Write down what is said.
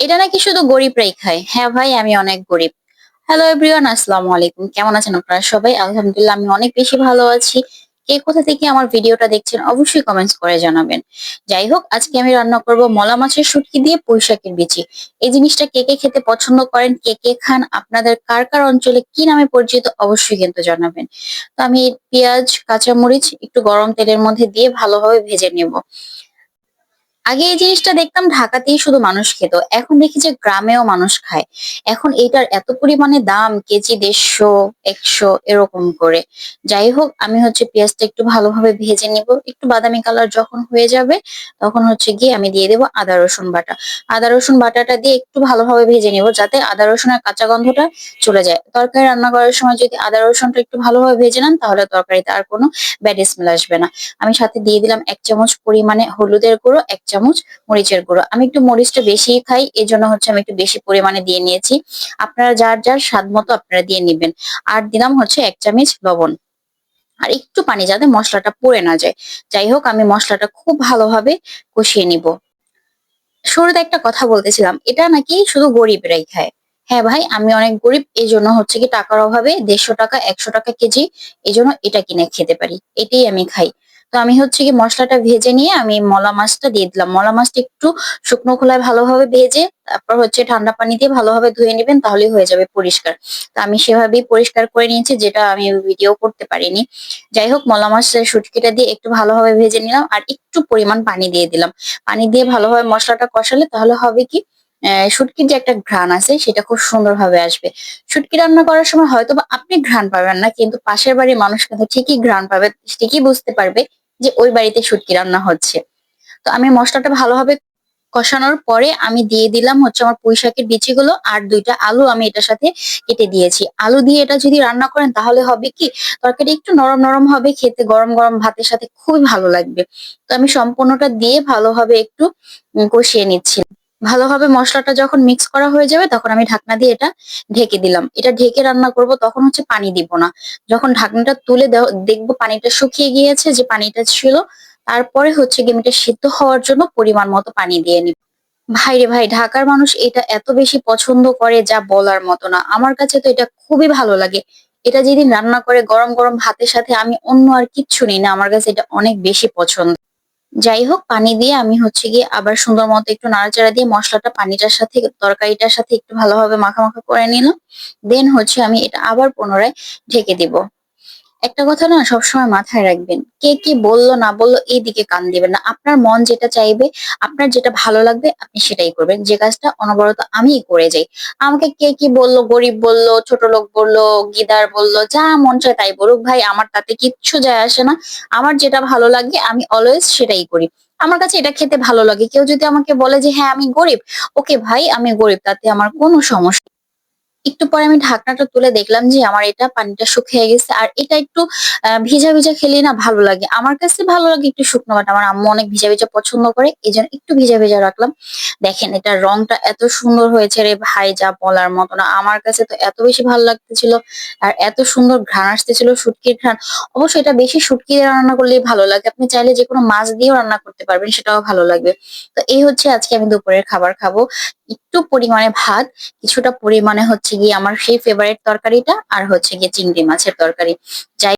এটা নাকি শুধু গরিবরাই খায়? হ্যাঁ ভাই, আমি অনেক গরিব। হ্যালো এভরিওয়ান আসসালামু আলাইকুম। কেমন আছেন আপনারা সবাই? আলহামদুলিল্লাহ, আমি অনেক বেশি ভালো আছি। কে কোথা থেকে আমার ভিডিওটা দেখছেন, অবশ্যই কমেন্টস করে জানাবেন। যাই হোক, আজকে আমি রান্না করব মলা মাছের শুটকি দিয়ে পুঁইশাকের বিচি। এই জিনিসটা কে কে খেতে পছন্দ করেন, কে কে খান, আপনাদের কার কার অঞ্চলে কি নামে পরিচিত, অবশ্যই কিন্তু জানাবেন। তো আমি পেঁয়াজ, কাঁচামরিচ, একটু গরম তেলের মধ্যে দিয়ে ভালোভাবে ভেজে নেব। আগে এই জিনিসটা দেখতাম ঢাকাতেই শুধু মানুষ খেত, এখন দেখি যে গ্রামেও মানুষ খায়। এখন এইটার এত পরিমাণে দাম, কেজি দেড়শো, একশো, এরকম করে। যাই হোক, আমি হচ্ছে পেঁয়াজটা একটু ভালোভাবে ভেজে নিব। একটু বাদামি কালার যখন হয়ে যাবে, তখন হচ্ছে গিয়ে আমি দিয়ে দেবো আদা, রসুন বাটা। আদা, রসুন বাটাটা দিয়ে একটু ভালোভাবে ভেজে নিব, যাতে আদা রসুনের কাঁচা গন্ধটা চলে যায়। তরকারি রান্না করার সময় যদি আদা, রসুনটা একটু ভালোভাবে ভেজে নেন, তাহলে তরকারিতে আর কোনো ব্যাড স্মেল আসবে না। আমি সাথে দিয়ে দিলাম এক চামচ পরিমাণে হলুদের গুঁড়ো, এক চামচ মরিচের গুঁড়ো। আমি একটু মরিচটা বেশি খাই এই জন্য হচ্ছে আমি একটু বেশি পরিমাণে দিয়ে নিয়েছি। আপনারা যার যার স্বাদ মতো আপনারা দিয়ে নেবেন। আর দিলাম হচ্ছে এক চামচ লবণ। আর একটু পানি যাতে মশলাটা পুড়ে না যায়। যাই হোক, আমি মশলাটা খুব ভালোভাবে কষিয়ে নিব। শুরুতে একটা কথা বলতেছিলাম, এটা নাকি শুধু গরিবরাই খায়? হ্যাঁ ভাই, আমি অনেক গরিব এই জন্য হচ্ছে কি টাকার অভাবে দেড়শো টাকা, একশো টাকা কেজি এই জন্য এটা কিনে খেতে পারি। এটাই আমি খাই। তো আমি হচ্ছে কি মশলাটা ভেজে নিয়ে আমি মলা মাছটা দিয়ে দিলাম। মলা মাছটা একটু শুকনো খোলায় ভালোভাবে ভেজে তারপর হচ্ছে ঠান্ডা পানি দিয়ে ভালোভাবে ধুয়ে নেবেন তাহলেই হয়ে যাবে পরিষ্কার। তো আমি সেভাবেই পরিষ্কার করে নিয়েছি যেটা আমি ভিডিও করতে পারিনি। যাই হোক, মলা মাছের শুটকিটা দিয়ে একটু ভালোভাবে ভেজে নিলাম আর একটু পরিমাণ পানি দিয়ে দিলাম। পানি দিয়ে ভালোভাবে মশলাটা কষালে তাহলে হবে কি শুটকির যে একটা ঘ্রাণ আছে সেটা খুব সুন্দরভাবে আসবে। শুটকি রান্না করার সময় হয়তো আপনি ঘ্রাণ পাবেন না, কিন্তু পাশের বাড়ির মানুষ কিন্তু ঠিকই ঘ্রাণ পাবে, ঠিকই বুঝতে পারবে যে ওই বাড়িতে শুটকি রান্না হচ্ছে। তো আমি মশলাটা ভালোভাবে কষানোর পরে আমি দিয়ে দিলাম হচ্ছে আমার পুঁই শাকের বিচিগুলো আর দুইটা আলু আমি এটার সাথে কেটে দিয়েছি। আলু দিয়ে এটা যদি রান্না করেন তাহলে হবে কি, তরকারি একটু নরম নরম হবে, খেতে গরম গরম ভাতের সাথে খুবই ভালো লাগবে। তো আমি সম্পূর্ণটা দিয়ে ভালোভাবে একটু কষিয়ে নিচ্ছি। ভালোভাবে মশলাটা যখন মিক্স করা হয়ে যাবে, তখন আমি ঢাকনা দিয়ে এটা ঢেকে দিলাম। এটা ঢেকে রান্না করব, তখন হচ্ছে পানি দিব না। যখন ঢাকনাটা তুলে দেখব পানিটা শুকিয়ে গিয়েছে, যে পানিটা ছিল, তারপরে হচ্ছে এটা সিদ্ধ হওয়ার জন্য পরিমাণ মতো পানি দিয়ে নিব। ভাই রে ভাই, ঢাকার মানুষ এটা এত বেশি পছন্দ করে যা বলার মতো না। আমার কাছে তো এটা খুবই ভালো লাগে। এটা যেদিন রান্না করে গরম গরম ভাতের সাথে আমি অন্য আর কিচ্ছু নেই না, আমার কাছে এটা অনেক বেশি পছন্দ। যাই হোক পানি দিয়ে আমি হচ্ছে গিয়ে আবার সুন্দর মতো একটু নাড়াচাড়া দিয়ে মশলাটা পানিটার সাথে, তরকারিটার সাথে একটু ভালোভাবে মাখা মাখা করে নিলাম। দেন হচ্ছে আমি এটা আবার পুনরায় ঢেকে দিব। একটা কথা না সবসময় মাথায় রাখবেন। কে কি বলল, না বলল, এই দিকে কান দিবেন না। আপনার মন যেটা চাইবে, আপনার যেটা ভালো লাগবে, আপনি সেটাই করবেন। যে কাজটা অনবরত আমিই করে যাই। আমাকে কে কি বলল, গরিব বলল, ছোট লোক বলল, গিদার বলল, যা মন চায় তাই বলুক। ভাই, আমার তাতে কিচ্ছু যায় আসে না। আমার যেটা ভালো লাগে, আমি অলওয়েজ সেটাই করি। আমার কাছে এটা খেতে ভালো লাগে। কেউ যদি আমাকে বলে যে হ্যাঁ আমি গরিব। ওকে ভাই, আমি গরিব, তাতে আমার কোনো সমস্যা একটু পরে আমি ঢাকনাটা তুলে দেখলাম যে আমার এটা পানিটা শুকিয়ে গেছে। আর এটা একটু ভিজা ভিজা খেলে না ভালো লাগে। আমার কাছে ভালো লাগে একটু শুকনো বাটা। আমার আম্মু অনেক ভিজা ভিজা পছন্দ করে এই জন্য একটু ভিজা ভিজা রাখলাম। দেখেন এটা রংটা এত সুন্দর হয়েছে রে ভাই, যা বলার মতো না। আমার কাছে তো এত বেশি ভালো লাগতেছিল আর এত সুন্দর ঘ্রাণ আসতেছিল শুটকির ঘ্রাণ। অবশ্যই এটা বেশি শুটকি রান্না করলেই ভালো লাগে। আপনি চাইলে যে কোনো মাছ দিয়েও রান্না করতে পারবেন, সেটাও ভালো লাগবে। তো এই হচ্ছে আজকে আমি দুপুরের খাবার খাব। একটু পরিমাণে ভাত, কিছুটা পরিমাণে হচ্ছে গিয়ে আমার সেই ফেভারিট তরকারিটা, আর হচ্ছে গিয়ে চিংড়ি মাছের তরকারি। যাই